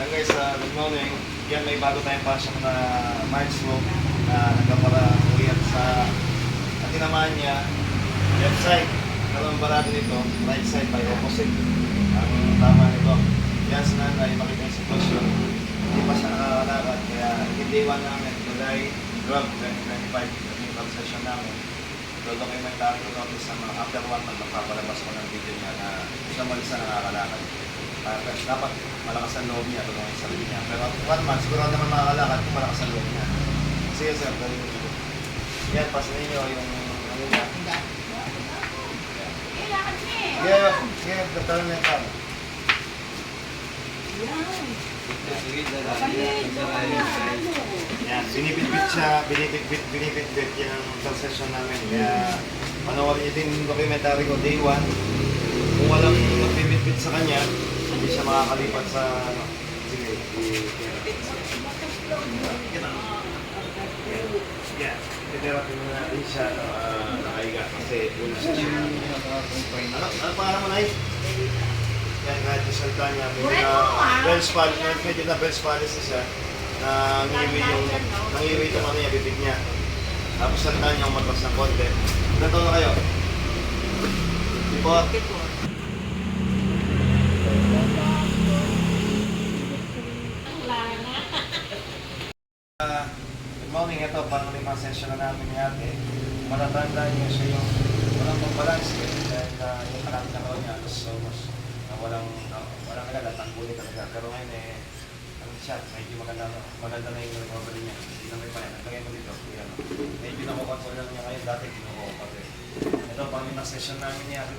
Yan guys, uh, good morning. Yan, may bago tayong passion na March room na nagkapara uyan sa at tinamaan niya left side. Dalawang barado nito, right side by opposite. Ang tama nito. Yan sa nanay, makita yung sitwasyon. Hindi pa siya nakakalakad, kaya hindi-iwan namin. July 12, 2025, at yung concession namin. Dodocumentary ko sa mga after one magpapalabas ko ng video niya na siya mag-isa nakakalakad. Uh, dapat malakas ang loob niya, tulungan sa sarili niya. Pero one month, siguro naman makakalakad kung malakas ang loob niya. Sige sir, gawin niyo. Yan, pasin ninyo yung ano niya. Sige, sige, nagtatanong na yung kamo. Yan, binibitbit siya, binibitbit, binibitbit ang concession namin. Kaya, panoorin niyo din yung documentary ko, day one. Kung walang magbibitbit sa kanya, hindi siya makakalipat sa, ano, sige. Yan. Titherapy mo natin siya, uh, nakahiga, kasi una siya siya. Ano, ano pangalan mo, Nay? Yan, kahit yung salita niya, medyo na ah. Bell's palsy, medyo na Bell's na siya. Na nangiwi yung, nangiwi itong ano niya, bibig niya. Tapos salita niya umatras ng konti. Ilan taon na kayo? Ipot. Ah, ito, parang lima session na namin ni ate. Matatanda niya siya yung walang pang-balance eh. Dahil uh, yung maraming na niya, alas almost na walang, uh, walang agad, tangguli talaga. Pero ngayon eh, ano siya, medyo maganda, maganda na yung recovery niya. Hindi na may payan. Lagay mo dito, yan. Medyo nakukontrol lang niya ngayon, dati kinukuha pa. Ito, pang lima session namin ni ate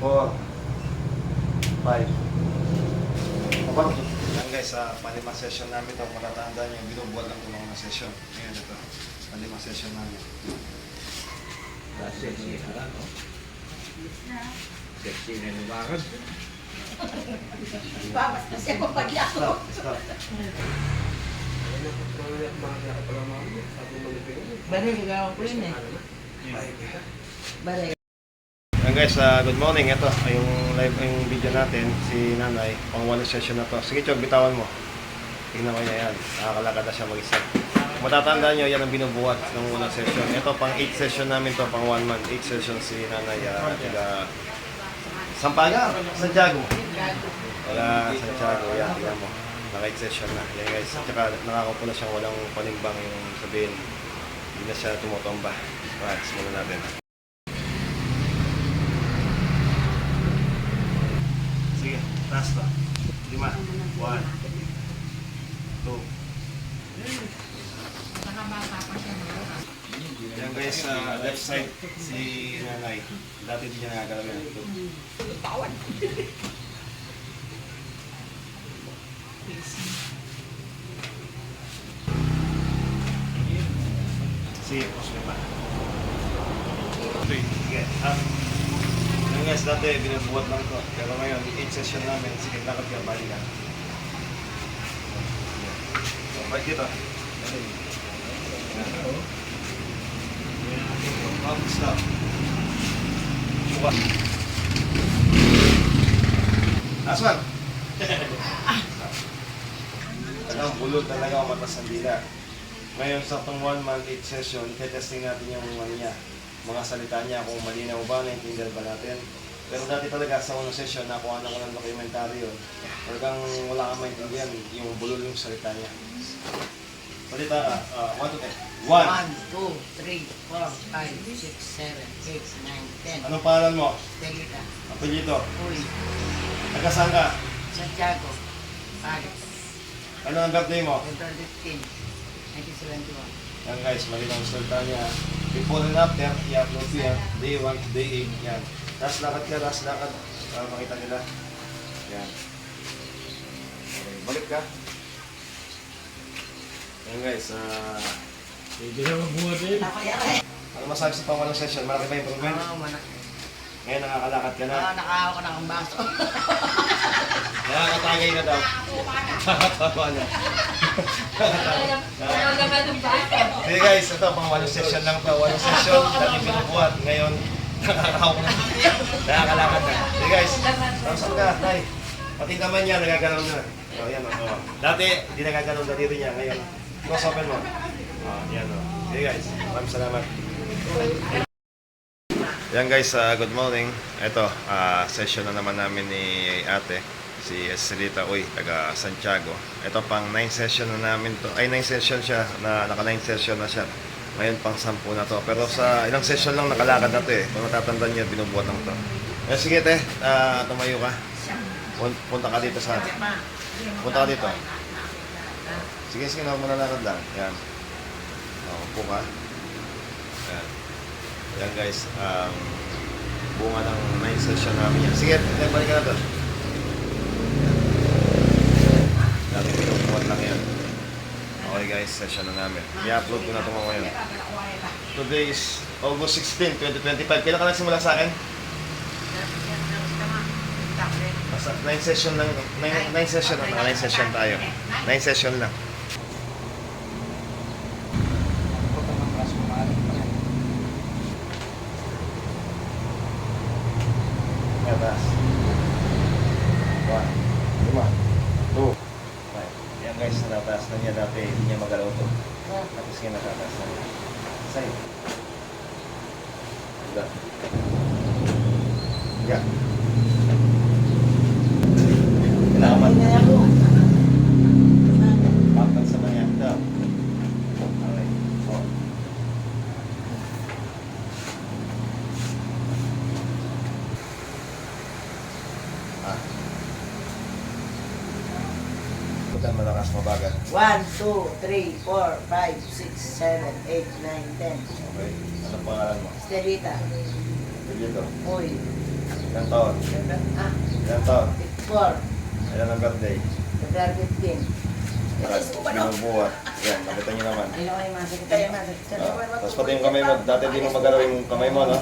4, 5. Abang. Yan guys, sa uh, palimang session namin ito, matatandaan nyo, binubuhat lang ito mga session. Ayan ito, palimang session namin. Sexy na lang, no? Sexy na lumakad. Babas kasi ako pag Stop, stop. Baril, gawin ko yun eh. Baril. Yan guys, ah, good morning. Ito, yung live yung video natin, si Nanay, pang one session na to. Sige, Chog, bitawan mo. Tingnan ko niya yan. Nakakalakad na siya mag-isa. Matatandaan nyo, yan ang binubuhat ng unang session. Ito, pang 8 session namin to, pang 1 month. 8 session si Nanay, uh, tiga Sampaga, Santiago. Wala, Santiago, yan, tingnan mo. Naka 8 session na. Yan guys, at saka nakakaupo na siyang walang panimbang yung sabihin. Hindi na siya tumutomba. Right, simulan natin. Pa. Lima. One. Two. Yan guys, sa left side, si nanay. Dati di niya nagagalaw yan. Two. Tawan. Mo pa. Three. Sige, up. Guys, dati binubuhat lang to. Pero ngayon, 8 session namin. Sige, lakad ka, balik ka. So, balik dito. Up, stop. Buka. Last one. Talagang bulol talaga ang matas ng dila. Ngayon sa itong one month eight session, testing natin yung ano niya, mga salita niya, kung malinaw ba, naintindihan ba natin. Pero dati talaga sa unang session, nakuha na ko ng documentary yun. Talagang wala kang maintindihan, yung bulol yung salita niya. Salita ka, uh, one to ten. One. 1, 2, 3, 4, 5, 6, 7, 8, 9, 10. Anong pangalan mo? Sige ka. Apelyido. Uy. Taga saan ka? Santiago. Paris. Ano ang birthday mo? April 15. 1971. Yan guys, mali ng resulta niya. Before and after, i-upload yan. Day 1 to day 8. Yan. Tapos lakad ka, tapos lakad. Para makita nila. Yan. Okay, balik ka. Yan guys, ah... Hindi na magbuhat eh. ano masabi sa pangwalang session? Malaki ba improvement? Oo, malaki. Ngayon nakakalakad ka na. Ah, nakahawak ko na baso. Nakakatagay na daw. Nakakatawa na. Sige guys, ito pang walong session lang to. Walong session, dati pinubuhat. Ngayon, nakakahawak na. Nakakalakad na. Sige guys, tapos ka, tay. Pati naman niya, nagagalaw na. O, yan o. Oh. Dati, hindi nagagalaw na dito niya. Ngayon, close open mo. O, yan o. Sige guys, maraming salamat. Yan guys, ah, good morning. Ito, ah, session na naman namin ni ate, si Estelita Uy, taga Santiago. Ito pang 9 session na namin to. Ay, 9 session siya, na, naka 9 session na siya. Ngayon pang 10 na to. Pero sa ilang session lang nakalakad na to eh. Kung natatandaan niyo, binubuhat lang to. Eh, sige te, ah, tumayo ka. Pun- Punta ka dito sa... Punta ka dito. Sige, sige, na lakad lang. Yan. O, upo ka. Yan. Yan guys, ang bunga ng 9 session namin yan. Sige, balik ka na doon. Dati pinupuan lang yan. Okay guys, session na namin. I-upload ko na ito ngayon. Today is August 16, 2025. Kailan ka nagsimula sa akin? Nasa 9 session lang. 9, 9 session lang. 9 session tayo. 9 session lang. Atas. One. Lima. Two. Five. Yan guys, natataas na niya dati. Hindi niya magalaw to. Tapos ngayon natataas na niya. Sa'yo. Diba? Yeah. Kailangan Bakal sa mga ito. Okay. Four. Ah. Bukan malakas mabagal. 1, 2, 3, 4, 5, 6, 7, 8, 9, 10. Okay. Anong pangalan mo? Estelita. Dito. Uy. Ilang taon? Ah, Ilang taon? 4. Ilan ang birthday? April 15. Binubuhat. Yan, nakita niyo naman. Ayaw ay masakit. Ayaw masakit. Ah, Tapos pati yung kamay mo, dati di mo magalaw yung kamay mo, no?